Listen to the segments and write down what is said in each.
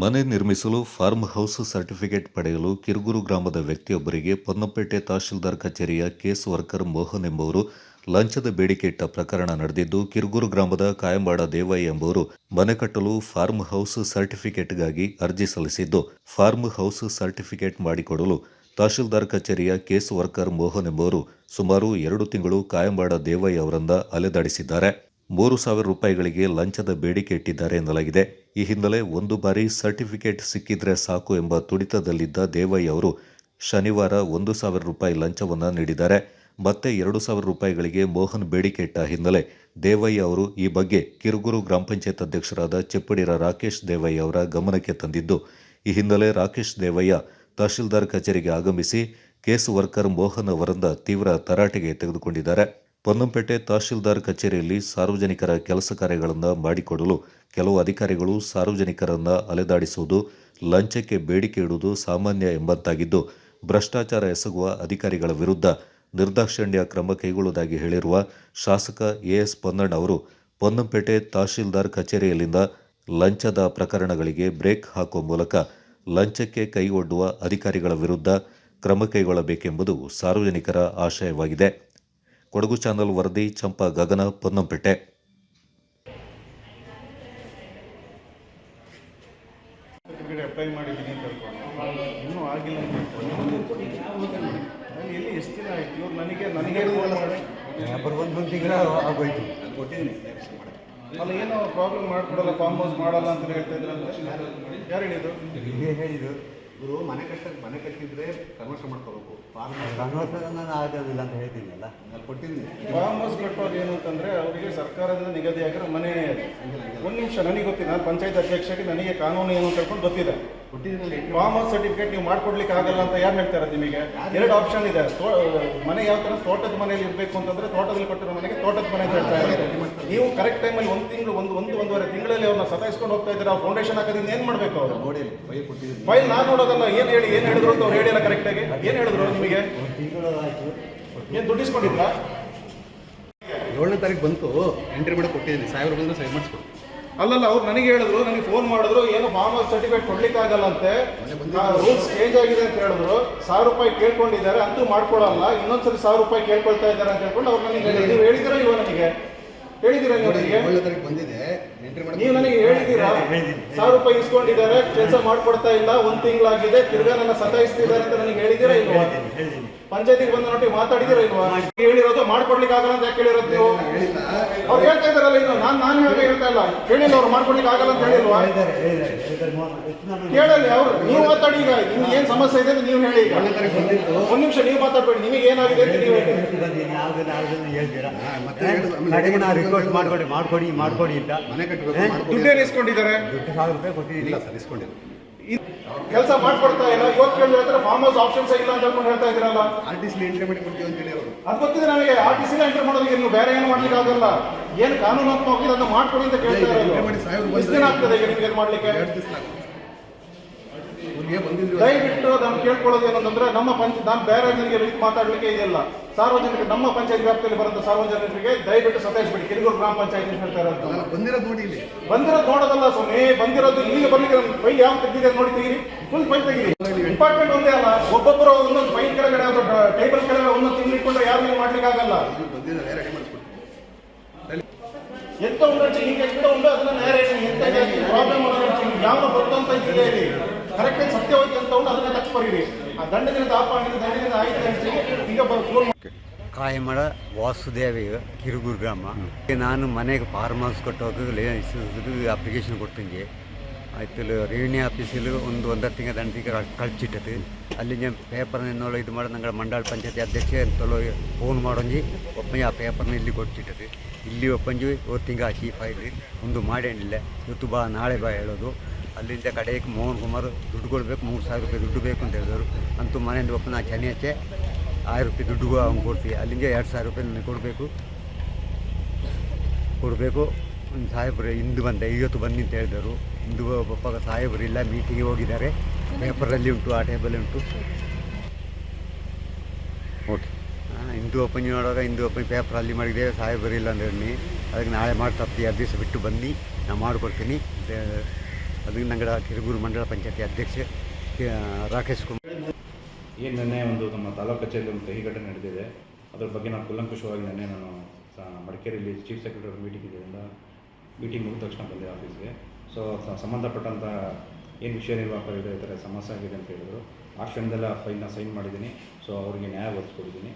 ಮನೆ ನಿರ್ಮಿಸಲು farm house certificate ಪಡೆಯಲು ಕಿರುಗುರು ಗ್ರಾಮದ ವ್ಯಕ್ತಿಯೊಬ್ಬರಿಗೆ ಪೊನ್ನಪೇಟೆ ತಹಶೀಲ್ದಾರ್ ಕಚೇರಿಯ ಕೇಸ್ ವರ್ಕರ್ ಮೋಹನ್ ಎಂಬುವರು ಲಂಚದ ಬೇಡಿಕೆ ಇಟ್ಟ ಪ್ರಕರಣ ನಡೆದಿದ್ದು, ಕಿರುಗೂರು ಗ್ರಾಮದ ಕಾಯಂಬಾಡ ದೇವಯ್ಯ ಎಂಬುವರು ಮನೆ ಕಟ್ಟಲು ಫಾರ್ಮ್ ಹೌಸ್ ಸರ್ಟಿಫಿಕೇಟ್ಗಾಗಿ ಅರ್ಜಿ ಸಲ್ಲಿಸಿದ್ದು, ಫಾರ್ಮ್ ಹೌಸ್ ಸರ್ಟಿಫಿಕೇಟ್ ಮಾಡಿಕೊಡಲು ತಹಶೀಲ್ದಾರ್ ಕಚೇರಿಯ ಕೇಸ್ ವರ್ಕರ್ ಮೋಹನ್ ಎಂಬುವರು ಸುಮಾರು ಎರಡು ತಿಂಗಳು ಕಾಯಂಬಾಡ ದೇವಯ್ಯ ಅವರಿಂದ ಅಲೆದಾಡಿಸಿದ್ದಾರೆ. ಮೂರು ಸಾವಿರ ರೂಪಾಯಿಗಳಿಗೆ ಲಂಚದ ಬೇಡಿಕೆ ಇಟ್ಟಿದ್ದಾರೆ ಎನ್ನಲಾಗಿದೆ. ಈ ಹಿನ್ನೆಲೆ ಒಂದು ಬಾರಿ ಸರ್ಟಿಫಿಕೇಟ್ ಸಿಕ್ಕಿದ್ರೆ ಸಾಕು ಎಂಬ ತುಡಿತದಲ್ಲಿದ್ದ ದೇವಯ್ಯ ಅವರು ಶನಿವಾರ ಒಂದು ಸಾವಿರ ರೂಪಾಯಿ ಲಂಚವನ್ನು ನೀಡಿದ್ದಾರೆ. ಮತ್ತೆ ಎರಡು ಸಾವಿರ ರೂಪಾಯಿಗಳಿಗೆ ಮೋಹನ್ ಬೇಡಿಕೆ ಇಟ್ಟ ಹಿನ್ನೆಲೆ ದೇವಯ್ಯ ಅವರು ಈ ಬಗ್ಗೆ ಕಿರುಗುರು ಗ್ರಾಮ ಪಂಚಾಯತ್ ಅಧ್ಯಕ್ಷರಾದ ಚೆಪ್ಪಡಿರ ರಾಕೇಶ್ ದೇವಯ್ಯ ಅವರ ಗಮನಕ್ಕೆ ತಂದಿದ್ದು, ಈ ಹಿನ್ನೆಲೆ ರಾಕೇಶ್ ದೇವಯ್ಯ ತಹಶೀಲ್ದಾರ್ ಕಚೇರಿಗೆ ಆಗಮಿಸಿ ಕೇಸ್ ವರ್ಕರ್ ಮೋಹನ್ ಅವರಿಂದ ತೀವ್ರ ತರಾಟೆಗೆ ತೆಗೆದುಕೊಂಡಿದ್ದಾರೆ. ಪೊನ್ನಂಪೇಟೆ ತಹಶೀಲ್ದಾರ್ ಕಚೇರಿಯಲ್ಲಿ ಸಾರ್ವಜನಿಕರ ಕೆಲಸ ಕಾರ್ಯಗಳನ್ನು ಮಾಡಿಕೊಡಲು ಕೆಲವು ಅಧಿಕಾರಿಗಳು ಸಾರ್ವಜನಿಕರನ್ನ ಅಲೆದಾಡಿಸುವುದು, ಲಂಚಕ್ಕೆ ಬೇಡಿಕೆ ಇಡುವುದು ಸಾಮಾನ್ಯ ಎಂಬಂತಾಗಿದ್ದು, ಭ್ರಷ್ಟಾಚಾರ ಎಸಗುವ ಅಧಿಕಾರಿಗಳ ವಿರುದ್ಧ ನಿರ್ದಾಕ್ಷಿಣ್ಯ ಕ್ರಮ ಕೈಗೊಳ್ಳುವುದಾಗಿ ಹೇಳಿರುವ ಶಾಸಕ ಎಎಸ್ ಪೊನ್ನಣ್ಣ ಅವರು, ಪೊನ್ನಂಪೇಟೆ ತಹಶೀಲ್ದಾರ್ ಕಚೇರಿಯಲ್ಲಿಂದ ಲಂಚದ ಪ್ರಕರಣಗಳಿಗೆ ಬ್ರೇಕ್ ಹಾಕುವ ಮೂಲಕ ಲಂಚಕ್ಕೆ ಕೈಗೊಡ್ಡುವ ಅಧಿಕಾರಿಗಳ ವಿರುದ್ಧ ಕ್ರಮ ಕೈಗೊಳ್ಳಬೇಕೆಂಬುದು ಸಾರ್ವಜನಿಕರ ಆಶಯವಾಗಿದೆ. ಕೊಡಗು ಚಾನಲ್ ವರದಿ ಚಂಪ ಗಗನ ಪೊನ್ನಂಪೇಟೆ. ಅಪ್ಲೈ ಮಾಡಿದ್ದೀನಿ ಅಂತ ಇನ್ನೂ ಆಗಿಲ್ಲ ಎಲ್ಲಿ ಎಷ್ಟು ದಿನ ಆಯ್ತು? ಇವ್ರು ನನಗೆ ನನಗೆ ಒಂದು ತಿಂಗಳ ಆಗೋಯ್ತು. ಅಲ್ಲ ಏನೋ ಪ್ರಾಬ್ಲಮ್ ಮಾಡ್ಕೊಡಲ್ಲ ಫಾರ್ಮ್ ಹೌಸ್ ಮಾಡಲ್ಲ ಅಂತ ಹೇಳ್ತಾ ಇದ್ರಲ್ಲ. ಯಾರು ಹೇಳಿದ್ರು ಹೀಗೆ ಇವರು ಮನೆ ಕಟ್ಟಕ್ಕೆ ಮನೆ ಕಟ್ಟಿದ್ರೆ ಕನ್ವರ್ಷನ್ ಮಾಡ್ಕೋಬೇಕು. ನಾನು ಆಗೋದಿಲ್ಲ ಅಂತ ಹೇಳ್ತೀನಲ್ಲ? ನಾನು ಕೊಟ್ಟಿದ್ದೀನಿ. ಫಾರ್ಮ್ ಹೌಸ್ ಕಟ್ಟೋದು ಏನು ಅಂತಂದ್ರೆ ಅವರಿಗೆ ಸರ್ಕಾರದಿಂದ ನಿಗದಿ ಆಗಿರೋ ಮನೆ ಒಂದು ನಿಮಿಷ ನನಗೆ ಗೊತ್ತಿಲ್ಲ. ನಾನು ಪಂಚಾಯತ್ ಅಧ್ಯಕ್ಷಕ್ಕೆ ನನಗೆ ಕಾನೂನು ಏನು ಅಂತ ಹೇಳ್ಕೊಂಡು ಗೊತ್ತಿದೆ. ಫಾರ್ಮ್ ಹೌಸ್ ಸರ್ಟಿಫಿಕೇಟ್ ನೀವು ಮಾಡ್ಕೊಡ್ಲಿಕ್ಕೆ ಆಗಲ್ಲ ಅಂತ ಯಾರು ಹೇಳ್ತಾರೆ ನಿಮಗೆ? ಎರಡು ಆಪ್ಷನ್ ಇದೆ. ಮನೆ ಯಾವ ತರ? ತೋಟದ ಮನೆಯಲ್ಲಿ ಇರಬೇಕು ಅಂತಂದ್ರೆ ತೋಟದಲ್ಲಿ ಕೊಟ್ಟಿರೋ ಮನೆಗೆ ತೋಟದ ಮನೆ ಅಂತ ಹೇಳ್ತಾ ಇದ್ದಾರೆ. ನೀವು ಕರೆಕ್ಟ್ ಟೈಮಲ್ಲಿ ಒಂದು ತಿಂಗಳು ಒಂದು ಒಂದು ಒಂದೂವರೆ ತಿಂಗಳಲ್ಲಿ ಅವ್ರನ್ನ ಸತಾಯಿಸ್ಕೊಂಡು ಹೋಗ್ತಾ ಇದ್ದೀರಾ? ಫೌಂಡೇಶನ್ ಹಾಕೋದ್ರಿಂದ ಏನು ಮಾಡಬೇಕು ಅವರು? ನೋಡಿ ಫೈಲ್ ನಾನು ನೋಡೋದಲ್ಲ ಏನು ಹೇಳಿ ಏನು ಹೇಳಿದ್ರು ಅಂತ ಅವ್ರು ಹೇಳಿಲ್ಲ ಕರೆಕ್ಟಾಗಿ ಏನು ಹೇಳಿದ್ರು ನಿಮಗೆ? ಏನು ದುಡ್ಡಿಸ್ಕೊಂಡಿದ್ರಾ ಏಳನೇ ತಾರೀಕು ಬಂತು ಎಂಟ್ರಿ ಮಾಡಿ ಕೊಟ್ಟಿದ್ದೀನಿ. ಸಾವಿರ ಬಂದ್ರೆ ಸೈನ್ ಮಾಡಿಸ್ಕೊಡು. ಅಲ್ಲಲ್ಲ ಅವ್ರು ನನಗೆ ಹೇಳಿದ್ರು ನನಗೆ ಫೋನ್ ಮಾಡಿದ್ರು ಏನು ಫಾರ್ಮ್ ಹೌಸ್ ಸರ್ಟಿಫಿಕೇಟ್ ಕೊಡ್ಲಿಕ್ಕೆ ಆಗಲ್ಲಂತೆ ರೂಲ್ಸ್ ಚೇಂಜ್ ಆಗಿದೆ ಅಂತ ಹೇಳಿದ್ರು. ಸಾವಿರ ರೂಪಾಯಿ ಕೇಳ್ಕೊಂಡಿದ್ದಾರೆ ಅಂತೂ ಮಾಡ್ಕೊಡಲ್ಲ ಇನ್ನೊಂದ್ಸರಿ ಸಾವಿರ ರೂಪಾಯಿ ಕೇಳ್ಕೊಳ್ತಾ ಇದ್ದಾರೆ ಅಂತ ಹೇಳ್ಕೊಂಡು ಅವ್ರು ನನಗೆ ಹೇಳಿದ್ರು. ಹೇಳಿದಿರಾ ಇವ ನನಗೆ? ಹೇಳಿದಿರ ನೀವು ನೋಡಿ ನನಗೆ? ಬಂದಿದೆ. ನೀವು ನನಗೆ ಸಾವಿರ ರೂಪಾಯಿ ಇಸ್ಕೊಂಡಿದ್ದಾರೆ ಕೆಲಸ ಮಾಡ್ಕೊಡ್ತಾ ಇಲ್ಲ ಒಂದ್ ತಿಂಗಳಾಗಿದೆ ತಿರ್ಗಾ ನನ್ನ ಸತಾಯಿಸ್ತಿದ್ದಾರೆ ಅಂತ ನನಗೆ ಹೇಳಿದಿರಾ ಇಲ್ವಾ? ಪಂಚಾಯತಿಗೆ ಬಂದ ನೋಡಿ ಮಾತಾಡಿದಿರ ಇಲ್ವಾ? ಹೇಳಿರೋದು ಮಾಡ್ಕೊಡ್ಲಿಕ್ಕೆ ಆಗಲ್ಲ ಅಂತ ಯಾಕೆ ಹೇಳಿರೋದು ನೀವು? ಅವ್ರು ಹೇಳ್ತಾ ಇದಾರಲ್ಲ ಇನ್ನು ನಾನು ನಾನು ಹೇಗೆ ಹೇಳ್ತಾ ಇಲ್ಲ. ಹೇಳಿಲ್ಲ ಅವ್ರು ಮಾಡ್ಕೊಡ್ಲಿಕ್ಕೆ ಆಗಲ್ಲ ಅಂತ ಹೇಳಿಲ್ವಾ? ಕೇಳಲಿ ಅವ್ರು ನೀವು ಮಾತಾಡಿ ಈಗ ನಿಮ್ಗೆ ಏನ್ ಸಮಸ್ಯೆ ಇದೆ ಅಂತ ನೀವು ಹೇಳಿ ಈಗ. ಒಂದ್ ನಿಮಿಷ ನೀವು ಮಾತಾಡ್ಬೇಡಿ ನಿಮಗೆ ಏನಾಗಿದೆ ಅಂತ ನೀವು ಹೇಳಿ. ಹೇಳ್ತೀರಾ? ರಿಕ್ವೆಸ್ಟ್ ಮಾಡ್ಕೊಡಿ ಮಾಡ್ಕೊಡಿ ಮಾಡ್ಕೊಡಿ ಅಂತ. ಮನೆ ಕಟ್ಟಬೇಕು ಏ? ದುಡ್ಡೇನು ಇಸ್ಕೊಂಡಿದ್ದಾರೆ? ದುಡ್ಡು ಸಾವಿರ ರೂಪಾಯಿ ಕೊಟ್ಟಿದ್ದೀನಿ. ಇಲ್ಲ ಸರ್ ಇಸ್ಕೊಂಡಿಲ್ಲ. ಕೆಲಸ ಮಾಡ್ಕೊಡ್ತಾ ಇಲ್ಲ. ಇವತ್ತು ಕೇಳಿದ್ರೆ ಫಾರ್ಮ್ ಹೌಸ್ ಆಪ್ಷನ್ಸ್ ಇಲ್ಲ ಅಂತ ಹೇಳ್ಕೊಂಡು ಹೇಳ್ತಾ ಇದ್ರಲ್ಲ ಆರ್ ಟಿ ಸಿ ಎಂಟ್ರಿ ಮಾಡಿ ಕೊಡ್ತೀವಿ ಅಂತೇಳಿ ಅವರು. ಅದು ಗೊತ್ತಿದೆ ನಮಗೆ ಆರ್ ಟಿ ಸಿ ಎಂಟರ್ ಮಾಡೋದಕ್ಕೆ ನೀವು ಬೇರೆ ಏನು ಮಾಡ್ಲಿಕ್ಕೆ ಆಗಲ್ಲ. ಏನು ಕಾನೂನಾತ್ಮಕವಾಗಿ ಅದನ್ನ ಮಾಡ್ಕೊಡಿ ಅಂತ ಕೇಳ್ತಾ ಇರೋದು. ಎಷ್ಟು ದಿನ ಆಗ್ತದೆ ಈಗ ನಿಮ್ಗೆ ಮಾಡ್ಲಿಕ್ಕೆ? ಎರಡು ದಿವಸ ದಯವಿಟ್ಟು ನಾನು ಕೇಳ್ಕೊಳ್ಳೋದು ಏನಂತಂದ್ರೆ ನಮ್ಮ ಪಂಚ ನಾನು ಬೇರೆ ಜನರಿಗೆ ರೀತಿ ಮಾತಾಡಲಿಕ್ಕೆ ಇದೆಲ್ಲ ನಮ್ಮ ಪಂಚಾಯತ್ ವ್ಯಾಪ್ತಿಯಲ್ಲಿ ಬರುವಂತ ಸಾರ್ವಜನಿಕರಿಗೆ ದಯವಿಟ್ಟು ಸತಾಯಿಸ್ಬಿಡಿ ಕಿರಿಗೂರು ಗ್ರಾಮ ಪಂಚಾಯತ್ ಹೇಳ್ತಾ ಇರೋದು. ಬಂದಿರೋದು ನೋಡಿ ಬಂದಿರೋದು ನೋಡೋದಲ್ಲ ಸ್ವಾಮಿ ಬಂದಿರೋದು ಇಲ್ಲಿಗೆ ಬರ್ಲಿಕ್ಕೆ ನನ್ನ ಫೈಲ್ ಯಾವ ತೆಗ್ದಿದೆ ನೋಡಿ ಫುಲ್ ಫೈಲ್ ತೆಗಿರಿ. ಡಿಪಾರ್ಟ್ಮೆಂಟ್ ಒಂದೇ ಅಲ್ಲ ಒಬ್ಬೊಬ್ಬರು ಒಂದೊಂದು ಫೈಲ್ ಕೆಳಗಡೆ ಟೇಬಲ್ ಕೆಳಗಡೆ ಒಂದೊಂದು ತಿಂಗಳು ಇಟ್ಕೊಂಡ್ರೆ ಯಾರು ನೀವು ಮಾಡ್ಲಿಕ್ಕೆ ಆಗಲ್ಲ. ಎಂತ ಉಂಟು ಹಿಂಗೆ ಎಂತ ಉಂಟು? ಅದನ್ನ ನೇರ ಪ್ರಾಬ್ಲಮ್ ಯಾವ ಬರ್ತಂತ ಇದೆ ಕರೆಕ್ಟಾಗಿ ಸತ್ಯ ಹೋಗಿ ಅಂತ ಅದನ್ನ ತಪ್ಪು ಆ ದಂಡದಿಂದ ಆಪ ಆಗಿದೆ ದಂಡದಿಂದ ಆಯ್ತು ಈಗ ಫೋನ್ ಕಾಯಮಳ ವಾಸುದೇವ ಕಿರುಗೂರು ಗ್ರಾಮ. ನಾನು ಮನೆಗೆ ಫಾರ್ಮ್ ಹೌಸ್ ಲೇನ್ ಅಪ್ಲಿಕೇಶನ್ ಕೊಡ್ತೀನಿ. ಆಯ್ತು ರೆವಿನ್ಯೂ ಆಫೀಸಲ್ಲಿ ಒಂದು ಒಂದರ ತಿಂಗಳ ದಂಡ ತಿಂಗಳ ಅಲ್ಲಿ ನಾನು ಪೇಪರ್ನೋಳು ಇದು ಮಾಡಿ ನಂಗೆ ಮಂಡಳ ಪಂಚಾಯತಿ ಅಧ್ಯಕ್ಷ ಅಂತಲೋ ಫೋನ್ ಮಾಡೋಂಜಿ ಒಪ್ಪಂಜಿ ಆ ಪೇಪರ್ನ ಇಲ್ಲಿ ಕೊಟ್ಟಿಟ್ಟದು ಇಲ್ಲಿ ಒಪ್ಪಂಜಿ ಒಂದು ತಿಂಗಳ ಆಚಿ ಫೈಲ್ ಒಂದು ಮಾಡೇನಿಲ್ಲ ಇವತ್ತು ಬಾ, ನಾಳೆ ಬಾ ಹೇಳೋದು. ಅಲ್ಲಿಂದ ಕಡೆಗೆ ಮೋಹನ್ ಕುಮಾರ್ ದುಡ್ಡು ಕೊಡಬೇಕು, ಮೂರು ಸಾವಿರ ರೂಪಾಯಿ ದುಡ್ಡು ಬೇಕು ಅಂತ ಹೇಳಿದರು. ಅಂತೂ ಮನೆಯಿಂದ ಒಪ್ಪನ ನಾ ಹಚ್ಚೆ ಆರು ರೂಪಾಯಿ ದುಡ್ಡುಗೂ ಅವ್ನು ಕೊಡ್ತೀವಿ. ಅಲ್ಲಿಂದ ಎರಡು ಸಾವಿರ ರೂಪಾಯಿ ನನಗೆ ಕೊಡಬೇಕು. ಕೊಡಬೇಕು. ಒಂದು ಸಾಹೇಬ್ರು ಇಂದು ಬಂದೆ ಇವತ್ತು ಬನ್ನಿ ಅಂತ ಹೇಳಿದರು. ಇಂದು ಒಬ್ಬ ಸಾಹೇಬರು ಇಲ್ಲ ಮೀಟಿಂಗ್ ಹೋಗಿದ್ದಾರೆ. ಪೇಪರಲ್ಲಿ ಉಂಟು, ಆ ಟೇಬಲ್ ಉಂಟು. ಓಕೆ. ಇಂದು ಓಪನ್ ನೋಡುವಾಗ ಹಿಂದೂ ಓಪನ್ ಪೇಪರ್ ಅಲ್ಲಿ ಮಾಡಿದ್ದೇವೆ ಸಾಹೇಬರು ಇಲ್ಲ ಅಂದ್ರೆ ಅದಕ್ಕೆ ನಾಳೆ ಮಾಡಿ ತಪ್ಪಿ ಎರಡು ದಿವಸ ಬಿಟ್ಟು ಬನ್ನಿ. ನಾನು ಮಾಡಿಕೊಡ್ತೀನಿ ಅದು ನಂಗಡ ಕಿರುಗೂರು ಮಂಡಳ ಪಂಚಾಯತಿ ಅಧ್ಯಕ್ಷೆ ರಾಕೇಶ್ ಕುಮಾರ್. ಏನು ನಿನ್ನೆ ಒಂದು ನಮ್ಮ ತಾಲೂಕು ಕಚೇರಿಯಲ್ಲಿ ಒಂದು ಕಹಿ ಘಟನೆ ನಡೆದಿದೆ. ಅದ್ರ ಬಗ್ಗೆ ನಾನು ಕೂಲಂಕುಷವಾಗಿ ನಿನ್ನೆ ನಾನು ಮಡಿಕೇರಿಯಲ್ಲಿ ಚೀಫ್ ಸೆಕ್ರೆಟರಿ ಮೀಟಿಂಗ್ ಇದರಿಂದ ಮೀಟಿಂಗ್ ಮುಗಿದ ತಕ್ಷಣ ಬಂದೆ ಆಫೀಸ್ಗೆ. ಸೊ ಸಂಬಂಧಪಟ್ಟಂಥ ಏನು ವಿಷಯ ನಿರ್ವಾಹಕರು ಇದೆ ಈ ಥರ ಸಮಸ್ಯೆ ಆಗಿದೆ ಅಂತ ಹೇಳಿದ್ರು. ಆ ಕ್ಷಣದಲ್ಲ ಫೈಲ್ನ ಸೈನ್ ಮಾಡಿದ್ದೀನಿ. ಸೊ ಅವರಿಗೆ ನ್ಯಾಯ ಒದಗಿಸ್ಕೊಟ್ಟಿದ್ದೀನಿ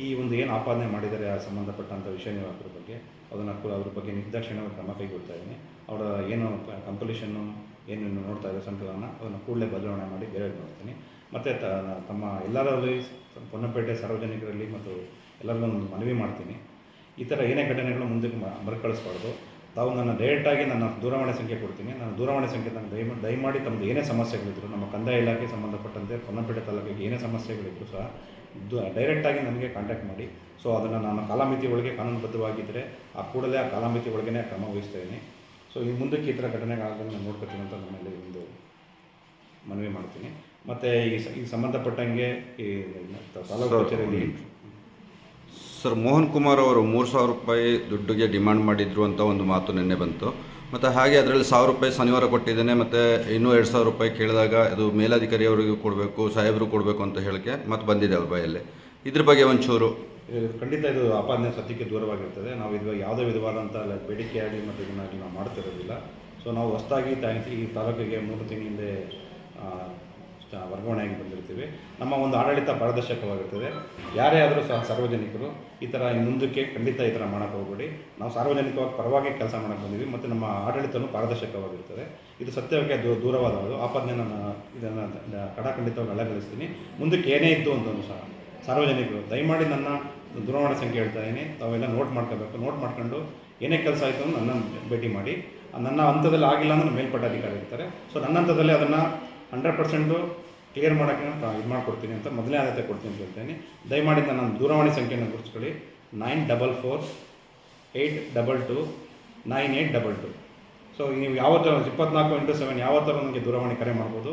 ಈ ಒಂದು ಏನು ಆಪಾದನೆ ಮಾಡಿದ್ದಾರೆ ಆ ಸಂಬಂಧಪಟ್ಟಂಥ ವಿಷಯ ನಿರ್ವಾಹಕರ ಬಗ್ಗೆ, ಅದನ್ನು ಕೂಡ ಅದ್ರ ಬಗ್ಗೆ ನಿರ್ದಾಕ್ಷಿಣ್ಯವಾಗಿ ಕ್ರಮ ಕೈಗೊಳ್ತಾ ಇದ್ದೀನಿ. ಅವರ ಏನು ಕಂಪಲ್ಯೂಷನ್ನು ಏನು ಇನ್ನು ನೋಡ್ತಾ ಇದೆ ಸಂಕಲನ, ಅದನ್ನು ಕೂಡಲೇ ಬದಲಾವಣೆ ಮಾಡಿ ಬೇರೆ ಮಾಡ್ತೀನಿ ಮತ್ತು ತಮ್ಮ ಎಲ್ಲರಲ್ಲಿ ಪೊನ್ನಪೇಟೆ ಸಾರ್ವಜನಿಕರಲ್ಲಿ ಮತ್ತು ಎಲ್ಲರಲ್ಲೂ ಒಂದು ಮನವಿ ಮಾಡ್ತೀನಿ. ಈ ಥರ ಏನೇ ಘಟನೆಗಳು ಮುಂದಕ್ಕೆ ಮರುಕಳಿಸ್ಬಾರ್ದು. ತಾವು ನನ್ನ ಡೈರೆಕ್ಟಾಗಿ ನನ್ನ ದೂರವಾಣಿ ಸಂಖ್ಯೆ ಕೊಡ್ತೀನಿ. ನನ್ನ ದೂರವಾಣಿ ಸಂಖ್ಯೆ ನಾನು ದಯ ದಯಮಾಡಿ ತಮ್ಮದು ಏನೇ ಸಮಸ್ಯೆಗಳಿದ್ರು, ನಮ್ಮ ಕಂದಾಯ ಇಲಾಖೆ ಸಂಬಂಧಪಟ್ಟಂತೆ ಪೊನ್ನಪೇಟೆ ತಾಲೂಕಿಗೆ ಏನೇ ಸಮಸ್ಯೆಗಳಿದ್ದರೂ ಸಹ ಡೈರೆಕ್ಟಾಗಿ ನನಗೆ ಕಾಂಟ್ಯಾಕ್ಟ್ ಮಾಡಿ. ಸೊ ಅದನ್ನು ನಾನು ಕಾಲಮಿತಿ ಒಳಗೆ ಕಾನೂನುಬದ್ಧವಾಗಿದ್ದರೆ ಆ ಕೂಡಲೇ ಆ ಕಾಲಮಿತಿ ಒಳಗೇ ಕ್ರಮ ವಹಿಸ್ತಾ ಇದ್ದೀನಿ. ಸೊ ಈ ಮುಂದಕ್ಕೆ ಈ ಥರ ಘಟನೆಗಳಾಗದಂಗೆ ನಾನು ನೋಡ್ಕೊತೀನಿ ಅಂತ ನಮ್ಮಲ್ಲಿ ಒಂದು ಮನವಿ ಮಾಡ್ತೀನಿ. ಮತ್ತು ಈ ಸ- ಈ ಸಂಬಂಧಪಟ್ಟಂಗೆ ಈ ತಾಲೂಕು ಕಚೇರಿಯಲ್ಲಿ ಸರ್ ಮೋಹನ್ ಕುಮಾರ್ ಅವರು ಮೂರು ಸಾವಿರ ರೂಪಾಯಿ ದುಡ್ಡಿಗೆ ಡಿಮ್ಯಾಂಡ್ ಮಾಡಿದ್ರು ಅಂತ ಒಂದು ಮಾತು ನಿನ್ನೆ ಬಂತು. ಮತ್ತು ಹಾಗೆ ಅದರಲ್ಲಿ ಸಾವಿರ ರೂಪಾಯಿ ಶನಿವಾರ ಕೊಟ್ಟಿದ್ದೇನೆ ಮತ್ತು ಇನ್ನೂ ಎರಡು ಸಾವಿರ ರೂಪಾಯಿ ಕೇಳಿದಾಗ ಅದು ಮೇಲಧಿಕಾರಿಯವರಿಗೂ ಕೊಡಬೇಕು ಸಾಹೇಬರು ಕೊಡಬೇಕು ಅಂತ ಹೇಳಿಕೆ ಮತ್ತು ಬಂದಿದೆ ಅವ್ರ ಬಾಯಲ್ಲಿ ಇದ್ರ ಬಗ್ಗೆ ಒಂಚೂರು ಖಂಡಿತ ಇದು ಆಪಾದನೆ ಸತ್ಯಕ್ಕೆ ದೂರವಾಗಿರ್ತದೆ. ನಾವು ಇದು ಯಾವುದೇ ವಿಧವಾದಂಥ ಬೇಡಿಕೆ ಆಗಲಿ ಮತ್ತು ಇದನ್ನಾಗಲಿ ನಾವು ಮಾಡ್ತಿರೋದಿಲ್ಲ. ಸೊ ನಾವು ಹೊಸದಾಗಿ ಈ ತಾಲೂಕಿಗೆ ಮೂರು ತಿಂಗಳ ಹಿಂದೆ ಆ, ಸ- ವರ್ಗಾವಣೆಯಾಗಿ ಬಂದಿರ್ತೀವಿ. ನಮ್ಮ ಒಂದು ಆಡಳಿತ ಪಾರದರ್ಶಕವಾಗಿರ್ತದೆ. ಯಾರೇ ಆದರೂ ಸಹ ಸಾರ್ವಜನಿಕರು ಈ ಥರ ಮುಂದಕ್ಕೆ ಖಂಡಿತ ಈ ಥರ ಮಾಡೋಕ್ಕೆ ಹೋಗ್ಬೇಡಿ. ನಾವು ಸಾರ್ವಜನಿಕವಾಗಿ ಪರವಾಗಿ ಕೆಲಸ ಮಾಡೋಕ್ಕೆ ಬಂದೀವಿ ಮತ್ತು ನಮ್ಮ ಆಡಳಿತನೂ ಪಾರದರ್ಶಕವಾಗಿರ್ತದೆ. ಇದು ಸತ್ಯಕ್ಕೆ ದೂ ದೂರವಾದವರು ಆಪಾದನೆ ನಾನು ಇದನ್ನು ಕಡಾಖಂಡಿತವಾಗಿ ಅಳಗಳಿಸ್ತೀನಿ ಮುಂದಕ್ಕೆ ಏನೇ ಇತ್ತು ಅಂತಲೂ ಸಹ. ಸಾರ್ವಜನಿಕರು, ದಯಮಾಡಿ ನನ್ನ ದೂರವಾಣಿ ಸಂಖ್ಯೆ ಹೇಳ್ತಾ ಇದ್ದೀನಿ. ತಾವೆಲ್ಲ ನೋಟ್ ಮಾಡ್ಕೋಬೇಕು. ನೋಟ್ ಮಾಡ್ಕೊಂಡು ಏನೇ ಕೆಲಸ ಆಯಿತು ಅಂದ್ರೆ ಭೇಟಿ ಮಾಡಿ. ನನ್ನ ಹಂತದಲ್ಲಿ ಆಗಿಲ್ಲ ಅಂದ್ರೆ ಮೇಲ್ಪಟ್ಟ ಅಧಿಕಾರಿ ಇರ್ತಾರೆ. ಸೊ ನನ್ನ ಹಂತದಲ್ಲಿ ಅದನ್ನು ಹಂಡ್ರೆಡ್ ಪರ್ಸೆಂಟು ಕ್ಲಿಯರ್ ಮಾಡೋಕ್ಕೆ ಇದು ಮಾಡಿಕೊಡ್ತೀನಿ ಅಂತ ಮೊದಲೇ ಆದ್ಯತೆ ಕೊಡ್ತೀನಿ ಅಂತ ಹೇಳ್ತೀನಿ. ದಯಮಾಡಿ ನನ್ನ ದೂರವಾಣಿ ಸಂಖ್ಯೆಯನ್ನು ಗುರುತಿಸ್ಕೊಳ್ಳಿ. Nine double four eight double two nine eight double two so ನೀವು ಯಾವತ್ತೂ ಇಪ್ಪತ್ನಾಲ್ಕು ಇಂಟು ಸೆವೆನ್ ಯಾವತ್ತಾರು ನನಗೆ ದೂರವಾಣಿ ಕರೆ ಮಾಡ್ಬೋದು